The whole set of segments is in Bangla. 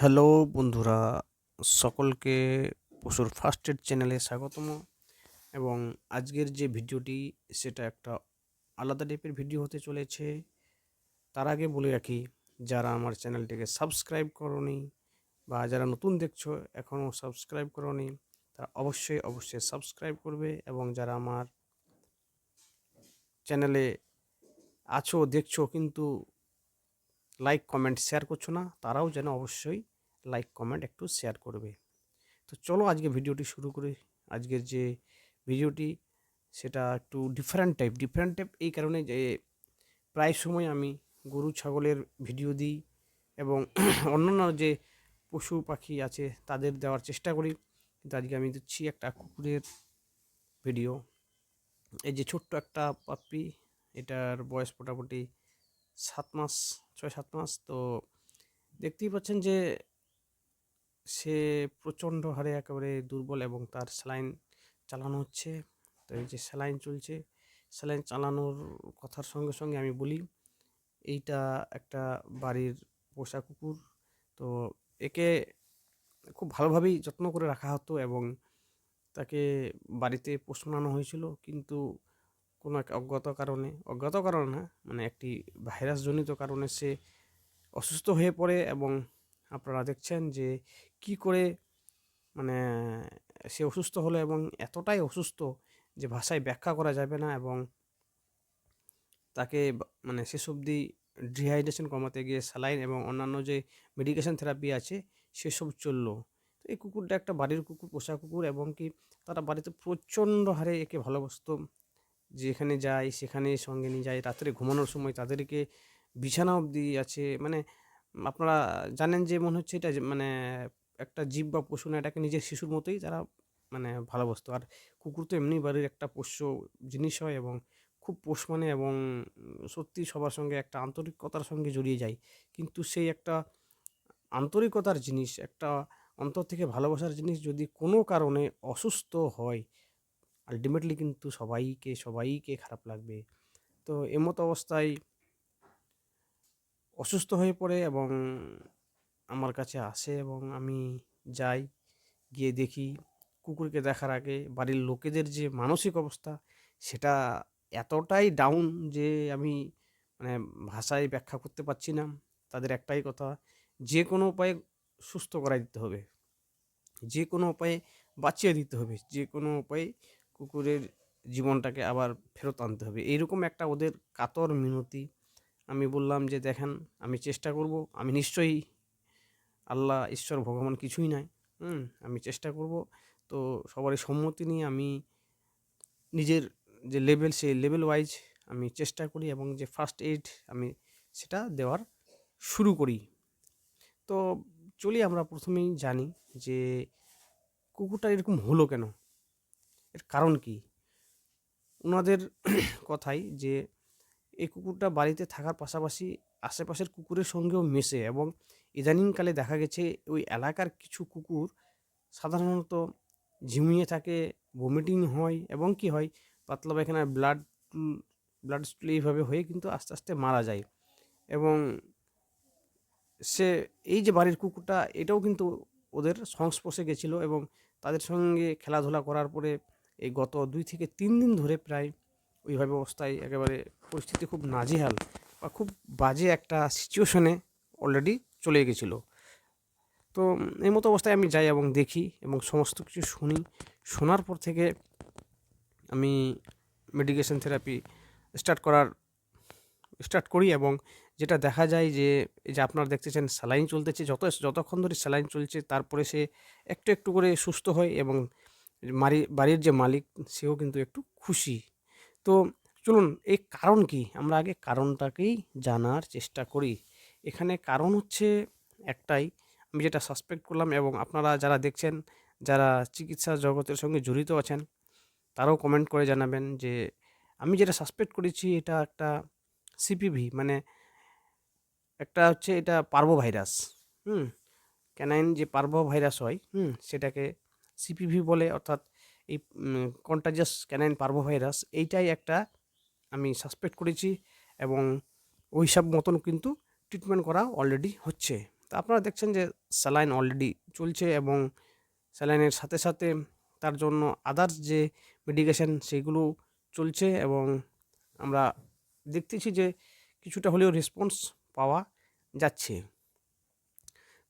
হ্যালো বন্ধুরা, সকলকে পশুর ফার্স্ট এড চ্যানেলে স্বাগতম। এবং আজকের যে ভিডিওটি, সেটা একটা আলাদা টাইপের ভিডিও হতে চলেছে। তার আগে বলে রাখি, যারা আমার চ্যানেলটিকে সাবস্ক্রাইব করনি বা যারা নতুন দেখছ এখনও সাবস্ক্রাইব করনি, তারা অবশ্যই অবশ্যই সাবস্ক্রাইব করবে। এবং যারা আমার চ্যানেলে আছো, দেখছ, কিন্তু লাইক কমেন্ট শেয়ার করছ না, তারাও যেন অবশ্যই লাইক কমেন্ট একটু শেয়ার করবে। তো চলো আজকে ভিডিওটি শুরু করি। আজকের যে ভিডিওটি, সেটা একটু ডিফারেন্ট টাইপ ডিফারেন্ট টাইপ এই কারণে যে প্রায় সময় আমি গরু, ছাগলের ভিডিও দিই এবং অন্যান্য যে পশু, পাখি আছে, তাদের দেওয়ার চেষ্টা করি। কিন্তু আজকে আমি দিচ্ছি একটা কুকুরের ভিডিও। এই যে ছোট্ট একটা পাপ্পি এটার বয়স মোটামুটি সাত মাস, ছয়, সাত মাস, তো দেখতেই পাচ্ছেন যে সে প্রচণ্ড হারে একেবারে দুর্বল এবং তার স্যালাইন চালানো হচ্ছে। তো এই যে স্যালাইন চলছে, স্যালাইন চালানোর কথার সঙ্গে সঙ্গে আমি বলি, এইটা একটা বাড়ির পোষা কুকুর। তো একে খুব ভালোভাবেই যত্ন করে রাখা হতো এবং তাকে বাড়িতে পোষ মানানো হয়েছিল। কিন্তু কোনো এক অজ্ঞাত কারণে, অজ্ঞাত কারণ না মানে একটি ভাইরাসজনিত কারণে সে অসুস্থ হয়ে পড়ে এবং আপনারা দেখছেন যে কি করে মানে সে অসুস্থ হলো এবং এতটাই অসুস্থ যে ভাষায় ব্যাখ্যা করা যাবে না এবং তাকে মানে শেষ অবধি ডিহাইড্রেশন কমাতে গিয়ে স্যালাইন এবং অন্যান্য যে মেডিকেশন থেরাপি আছে, সেসব চলল। তো এই কুকুরটা একটা বাড়ির কুকুর, পোষা কুকুর এবং কি তারা বাড়িতে প্রচণ্ড হারে একে ভালোবাসতো। যেখানে যায় সেখানে সঙ্গে নিয়ে যায় রাত্রে ঘুমানোর সময় তাদেরকে বিছানা অবধি আছে। মানে আপনারা জানেন যে মনে হচ্ছে এটা মানে একটা জীব বা পশু না, এটাকে নিজের শিশুর মতোই তারা মানে ভালোবাসতো। আর কুকুর তো এমনি বাড়ির একটা পোষ্য জিনিস হয় এবং খুব পোষ মানে এবং সত্যি সবার সঙ্গে একটা আন্তরিকতার সঙ্গে জড়িয়ে যায়। কিন্তু সেই একটা আন্তরিকতার জিনিস, একটা অন্তর থেকে ভালোবাসার জিনিস যদি কোনো কারণে অসুস্থ হয় আলটিমেটলি কিন্তু সবাইকে সবাইকে খারাপ লাগবে। তো এমতো অবস্থায় অসুস্থ হয়ে পড়ে এবং আমার কাছে আসে এবং আমি যাই, গিয়ে দেখি কুকুরকে দেখার আগে বাড়ির লোকেদের যে মানসিক অবস্থা, সেটা এতটাই ডাউন যে আমি মানে ভাষায় ব্যাখ্যা করতে পারছি না। তাদের একটাই কথা, যে কোনো উপায়ে সুস্থ করাই দিতে হবে। যে কোনো উপায়ে বাঁচিয়ে দিতে হবে। যে কোনো উপায়ে কুকুরের জীবনটাকে আবার ফেরত আনতে হবে। এইরকম একটা ওদের কাতর মিনতি। আমি বললাম যে, দেখেন, আমি চেষ্টা করব। আমি নিশ্চয়ই আল্লাহ, ঈশ্বর, ভগবান কিছুই নাই। হুম, আমি চেষ্টা করব। তো সবারই সম্মতি নিয়ে আমি নিজের যে লেভেল, সেই লেভেল ওয়াইজ আমি চেষ্টা করি এবং যে ফার্স্ট এইড আমি সেটা দেওয়ার শুরু করি। তো চলি আমরা প্রথমেই জানি যে, কুকুরটা এরকম হলো কেন? এর কারণ কি? ওনাদের কথাই যে এই কুকুরটা বাড়িতে থাকার পাশাপাশি আশেপাশের কুকুরের সঙ্গেও মেশে এবং ইদানিংকালে দেখা গেছে ওই এলাকার কিছু কুকুর সাধারণত ঝিমিয়ে থাকে ভমিটিং হয় এবং কি হয়, পাতলা পায়খানার ব্লাড ব্লাড স্টুল এইভাবে হয়ে কিন্তু আস্তে আস্তে মারা যায় এবং সে, এই যে বাড়ির কুকুরটা এটাও কিন্তু ওদের সংস্পর্শে গেছিল এবং তাদের সঙ্গে খেলাধুলা করার পরে এই গত দুই থেকে তিন দিন ধরে প্রায় ওইভাবে অবস্থায় একেবারে পরিস্থিতি খুব নাজেহাল বা খুব বাজে একটা সিচুয়েশনে অলরেডি চলে গেছিল। তো এই মতো অবস্থায় আমি যাই এবং দেখি এবং সমস্ত কিছু শুনি। শোনার পর থেকে আমি মেডিকেশন থেরাপি স্টার্ট করার স্টার্ট করি এবং যেটা দেখা যায় যে, এই যে আপনারা দেখতেছেন স্যালাইন চলতেছে, যত, যতক্ষণ ধরে স্যালাইন চলছে, তারপরে সে একটু একটু করে সুস্থ হয় এবং বাড়ির যে মালিক, সেও কিন্তু একটু খুশি। তো চলুন, এই কারণ কি? আমরা আগে কারণটাকেই জানার চেষ্টা করি। এখানে কারণ হচ্ছে একটাই। আমি যেটা সাসপেক্ট করলাম এবং আপনারা যারা দেখছেন, যারা চিকিৎসা জগতের সঙ্গে জড়িত আছেন, তারাও কমেন্ট করে জানাবেন যে, আমি যেটা সাসপেক্ট করেছি, এটা একটা সিপিভি মানে একটা হচ্ছে এটা পার্বো ভাইরাস হুম, ক্যানাইন যে পার্বো ভাইরাস হয়, হুম, সেটাকে সিপিভি বলে, অর্থাৎ এই কন্টাজিয়াস ক্যানাইন পার্বো ভাইরাস এইটাই একটা আমি সাসপেক্ট করেছি এবং ওই সব মতন কিন্তু ট্রিটমেন্ট করা অলরেডি হচ্ছে। তো আপনারা দেখছেন যে স্যালাইন অলরেডি চলছে এবং স্যালাইনের সাথে সাথে তার জন্য আদার্স যে মেডিকেশন সেগুলো চলছে এবং আমরা দেখতেছি যে কিছুটা হলেও রেসপন্স পাওয়া যাচ্ছে।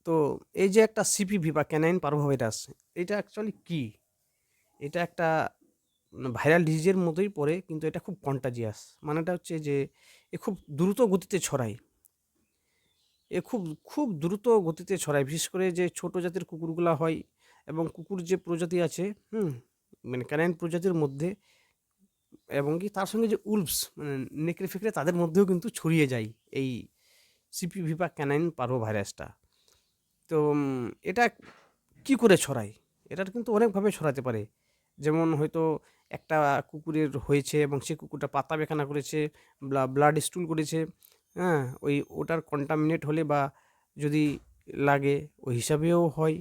তো এই যে একটা সিপিভি বা ক্যানাইন পারোভাইরাস এটা অ্যাকচুয়ালি কী? এটা একটা ভাইরাল ডিজিজের মতোই পড়ে, কিন্তু এটা খুব কন্টাজিয়াস মানেটা হচ্ছে যে, এ খুব দ্রুত গতিতে ছড়ায়। এ খুব খুব দ্রুত গতিতে ছড়ায়। বিশেষ করে যে ছোট জাতের কুকুরগুলা হয় এবং কুকুর যে প্রজাতি আছে, হুম মানে ক্যানাইন প্রজাতির মধ্যে এবং কি তার সঙ্গে যে উলফস মানে নেকড়ে ফেকড়ে তাদের মধ্যেও কিন্তু ছড়িয়ে যায় এই সিপিভি বা ক্যানাইন পারো ভাইরাসটা তো এটা কি করে ছড়ায়? এটার কিন্তু অনেকভাবে ছড়াতে পারে। যেমন হয়তো একটা কুকুরের হয়েছে এবং সে কুকুরটা পাতা বেখানা করেছে ব্লাড স্টুল করেছে হ্যাঁ ওই ওটার কন্টামিনেট হলে বা যদি লাগে, ওই হিসাবেও হয়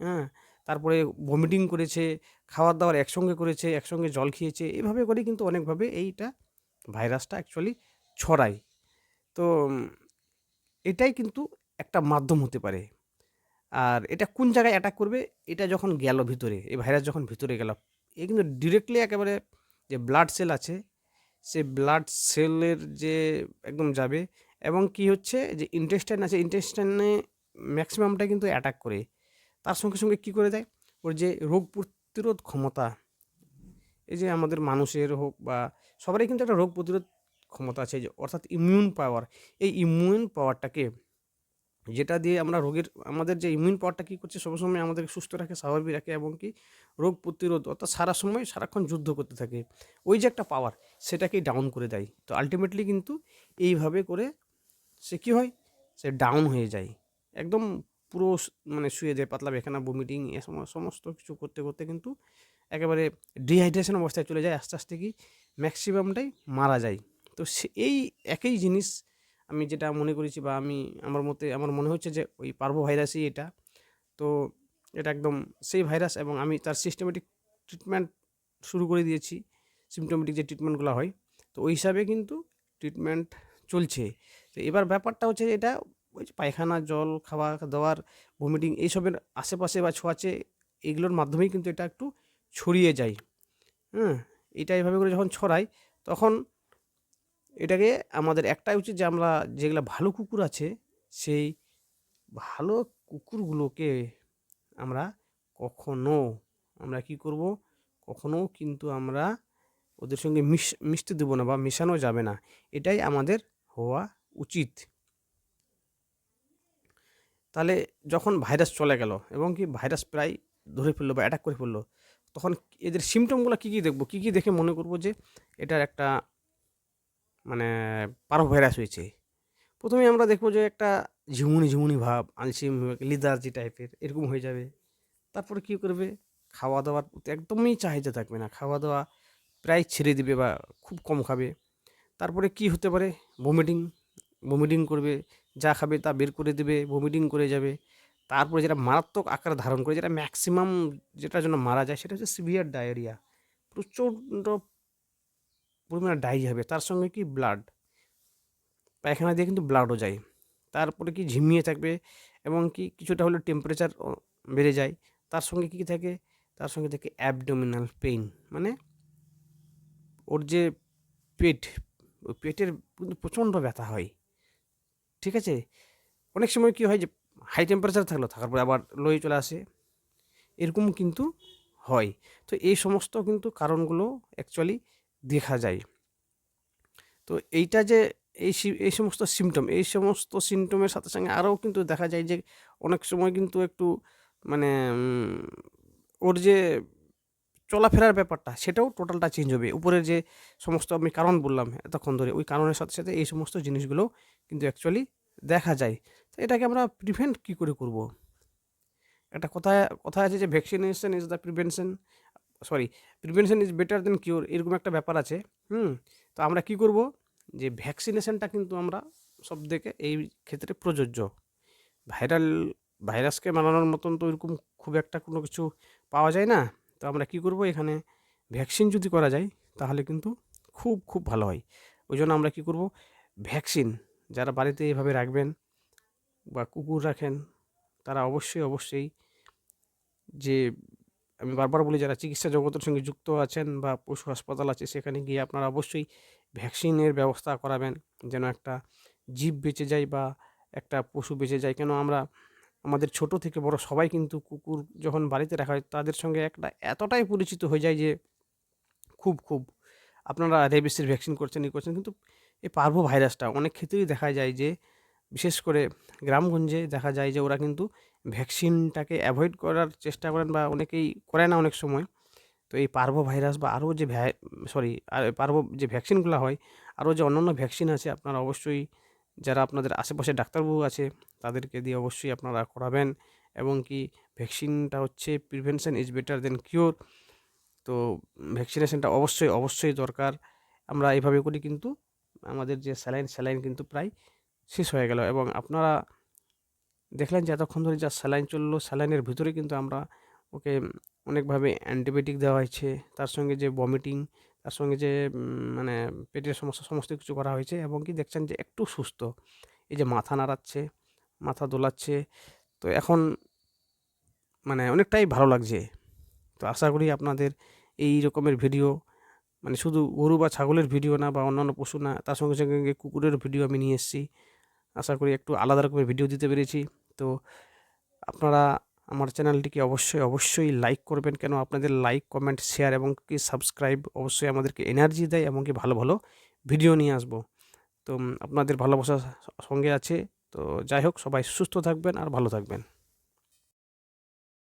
হ্যাঁ তারপরে ভমিটিং করেছে খাবার দাবার একসঙ্গে করেছে, একসঙ্গে জল খেয়েছে, এভাবে করে কিন্তু অনেকভাবে এইটা ভাইরাসটা অ্যাকচুয়ালি ছড়ায়। তো এটাই কিন্তু একটা মাধ্যম হতে পারে। আর এটা কোন জায়গায় অ্যাটাক করবে, এটা যখন গেল ভিতরে, এই ভাইরাস যখন ভিতরে গেল, এ কিন্তু ডিরেক্টলি একেবারে যে ব্লাড সেল আছে, সে ব্লাড সেলের যে একদম যাবে এবং কি হচ্ছে যে ইন্টেস্টাইন আছে ইন্টেস্টাইনে ম্যাক্সিমামটা কিন্তু অ্যাটাক করে। তার সঙ্গে সঙ্গে কি করে দেয়? ওর যে রোগ প্রতিরোধ ক্ষমতা, এই যে আমাদের মানুষের হোক বা সবারই কিন্তু একটা রোগ প্রতিরোধ ক্ষমতা আছে, যে অর্থাৎ ইমিউন পাওয়ার এই ইমিউন পাওয়ারটাকে যেটা দিয়ে আমরা রোগের, আমাদের যে ইমিউন পাওয়ারটা কী করছে সবসময় আমাদেরকে সুস্থ রাখে, স্বাভাবিক রাখে এবং কি রোগ প্রতিরোধ, অর্থাৎ সারা সময় সারাক্ষণ যুদ্ধ করতে থাকে। ওই যে একটা পাওয়ার সেটাকেই ডাউন করে দেয়। তো আলটিমেটলি কিন্তু এইভাবে করে সে কী হয়? সে ডাউন হয়ে যায়। একদম পুরো মানে শুয়ে যায়, পাতলা বেখানা বমিটিং এ সম- সমস্ত কিছু করতে করতে কিন্তু একেবারে ডিহাইড্রেশন অবস্থায় চলে যায়। আস্তে আস্তে কি ম্যাক্সিমামটাই মারা যায়। তো সে, এই একই জিনিস আমি যেটা মনে করেছি বা আমি আমার মতে, আমার মনে হচ্ছে যে ওই পার্ভো ভাইরাসই এটা। তো এটা একদম সেই ভাইরাস এবং আমি তার সিস্টেমেটিক ট্রিটমেন্ট শুরু করে দিয়েছি সিমটোমেটিক যে ট্রিটমেন্টগুলো হয়। তো ওই হিসাবে কিন্তু ট্রিটমেন্ট চলছে। তো এবার ব্যাপারটা হচ্ছে এটা ওই পায়খানা, জল, খাওয়া, দাওয়ার ভমিটিং এইসবের আশেপাশে বা ছোঁয়াচে এগুলোর মাধ্যমেই কিন্তু এটা একটু ছড়িয়ে যায়। হ্যাঁ এটা এইভাবে করে যখন ছড়ায়, তখন এটাকে আমাদের একটাই উচিত যে আমরা যেগুলো ভালো কুকুর আছে, সেই ভালো কুকুরগুলোকে আমরা কখনো, আমরা কি করব? কখনো কিন্তু আমরা ওদের সঙ্গে মিশ, মিশতে দেবো না বা মেশানো যাবে না। এটাই আমাদের হওয়া উচিত। তাহলে যখন ভাইরাস চলে গেল এবং কি ভাইরাস প্রায় ধরে ফেলল বা অ্যাটাক করে ফেলল, তখন এদের সিমটমগুলো কী কী দেখব? কী কী দেখে মনে করব যে এটার একটা মানে ভাইরাস হয়েছে। প্রথমে আমরা দেখব যে একটা ঝিমুনি ঝিমুনি ভাব আলসি লিদার্জি টাইপের এরকম হয়ে যাবে। তারপরে কী করবে? খাওয়া দাওয়ার প্রতি একদমই চাহিদা থাকবে না। খাওয়া দাওয়া প্রায় ছেড়ে দিবে বা খুব কম খাবে। তারপরে কি হতে পারে? ভমিটিং ভমিটিং করবে। যা খাবে তা বের করে দেবে ভমিটিং করে যাবে। তারপরে যেটা মারাত্মক আকার ধারণ করে, যেটা ম্যাক্সিমাম যেটার জন্য মারা যায়, সেটা হচ্ছে সিভিয়ার ডায়রিয়া প্রচণ্ড পরিমাণে ডায়রিয়া হবে, তার সঙ্গে কি ব্লাড পায়খানা দিয়ে কিন্তু ব্লাডও যায়। তারপরে কি ঝিমিয়ে থাকবে এবং কি কিছুটা হলে টেম্পারেচার বেড়ে যায়, তার সঙ্গে কী থাকে? তার সঙ্গে থাকে অ্যাবডোমিনাল পেইন মানে ওর যে পেট, ওই পেটের কিন্তু প্রচণ্ড ব্যথা হয়। ঠিক আছে? অনেক সময় কী হয় যে হাই টেম্পারেচার থাকল থাকার পরে আবার লোয়ে চলে আসে। এরকম কিন্তু হয়। তো এই সমস্ত কিন্তু কারণগুলো অ্যাকচুয়ালি দেখা যায়। তো এইটা যে এই এই সমস্ত সিমটম এই সমস্ত সিমটমের সাথে সঙ্গে আরও কিন্তু দেখা যায় যে অনেক সময় কিন্তু একটু মানে ওর যে চলাফেরার ব্যাপারটা, সেটাও টোটালটা চেঞ্জ হবে। উপরের যে সমস্ত আমি কারণ বললাম এতক্ষণ ধরে, ওই কারণের সাথে সাথে এই সমস্ত জিনিসগুলো কিন্তু অ্যাকচুয়ালি দেখা যায়। তো এটাকে আমরা প্রিভেন্ট কী করে করব? একটা কথা কথা আছে যে vaccination is the prevention sorry prevention is better then cure এরকম একটা ব্যাপার আছে, হুম? তো আমরা কি করব? যে ভ্যাকসিনেশনটা কিন্তু আমরা সব থেকে এই ক্ষেত্রে প্রযোজ্য। ভাইরাল ভাইরাসকে মানানোর মতন তো এরকম খুব একটা কোনো কিছু পাওয়া যায় না। তো আমরা কি করব এখানে? ভ্যাকসিন যদি করা যায়, তাহলে কিন্তু খুব খুব ভালো হয়। ওই জন্য আমরা কী করব? ভ্যাকসিন যারা বাড়িতে এভাবে রাখবেন বা কুকুর রাখেন, তারা অবশ্যই অবশ্যই যে আমি বারবার বলি, যারা চিকিৎসা জগতের সঙ্গে যুক্ত আছেন বা পশু হাসপাতাল আছে, সেখানে গিয়ে আপনারা অবশ্যই ভ্যাকসিনের ব্যবস্থা করাবেন। যেন একটা জীব বেঁচে যায় বা একটা পশু বেঁচে যায়। কেন আমরা, আমাদের ছোট থেকে বড় সবাই কিন্তু কুকুর যখন বাড়িতে রাখা হয়, তাদের সঙ্গে একটা এতটাই পরিচিত হয়ে যায় যে, খুব খুব আপনারা রেবিসের ভ্যাকসিন করছেন, ই করছেন। কিন্তু এই পার্ভো ভাইরাসটা অনেক ক্ষেত্রেই দেখা যায় যে, বিশেষ করে গ্রামগঞ্জে দেখা যায় যে, ওরা কিন্তু ভ্যাকসিনটাকে অ্যাভয়েড করার চেষ্টা করেন বা অনেকেই করে না অনেক সময়। তো এই পার্ভো ভাইরাস বা আরও যে সরি আর পার্ভো যে ভ্যাকসিনগুলো হয়, আরও যে অন্যান্য ভ্যাকসিন আছে, আপনারা অবশ্যই যারা আপনাদের আশেপাশে ডাক্তারবাবু আছে, তাদেরকে দিয়ে অবশ্যই আপনারা করাবেন। এবং কি ভ্যাকসিনটা হচ্ছে prevention is better then cure. তো ভ্যাকসিনেশনটা অবশ্যই অবশ্যই দরকার। আমরা এইভাবে করি কিন্তু আমাদের যে স্যালাইন স্যালাইন কিন্তু প্রায় শেষ হয়ে গেল। এবং আপনারা দেখলেন যে এতক্ষণ ধরে যা স্যালাইন চলল, স্যালাইনের ভিতরে কিন্তু আমরা ওকে অনেকভাবে অ্যান্টিবায়োটিক দেওয়া হয়েছে। তার সঙ্গে যে ভমিটিং তার সঙ্গে যে মানে পেটের সমস্যা, সমস্ত কিছু করা হয়েছে এবং কি দেখছেন যে একটু সুস্থ। এই যে মাথা নাড়াচ্ছে, মাথা দোলাচ্ছে, তো এখন মানে অনেকটাই ভালো লাগছে। তো আশা করি আপনাদের এই রকমের ভিডিও মানে শুধু গরু বা ছাগলের ভিডিও না বা অন্যান্য পশু না, তার সঙ্গে সঙ্গে কুকুরের ভিডিও আমি নিয়ে এসেছি। আশা করি একটু আলাদা রকমের ভিডিও দিতে পেরেছি। তো আপনারা আমার চ্যানেলটিকে অবশ্যই অবশ্যই লাইক করবেন। কেন? আপনাদের লাইক কমেন্ট শেয়ার এবং কি সাবস্ক্রাইব অবশ্যই আমাদেরকে এনার্জি দেয় এবং কি ভালো ভালো ভিডিও নিয়ে আসব। তো, আপনাদের ভালোবাসা সঙ্গে আছে। তো যাই হোক, সবাই সুস্থ থাকবেন আর ভালো থাকবেন।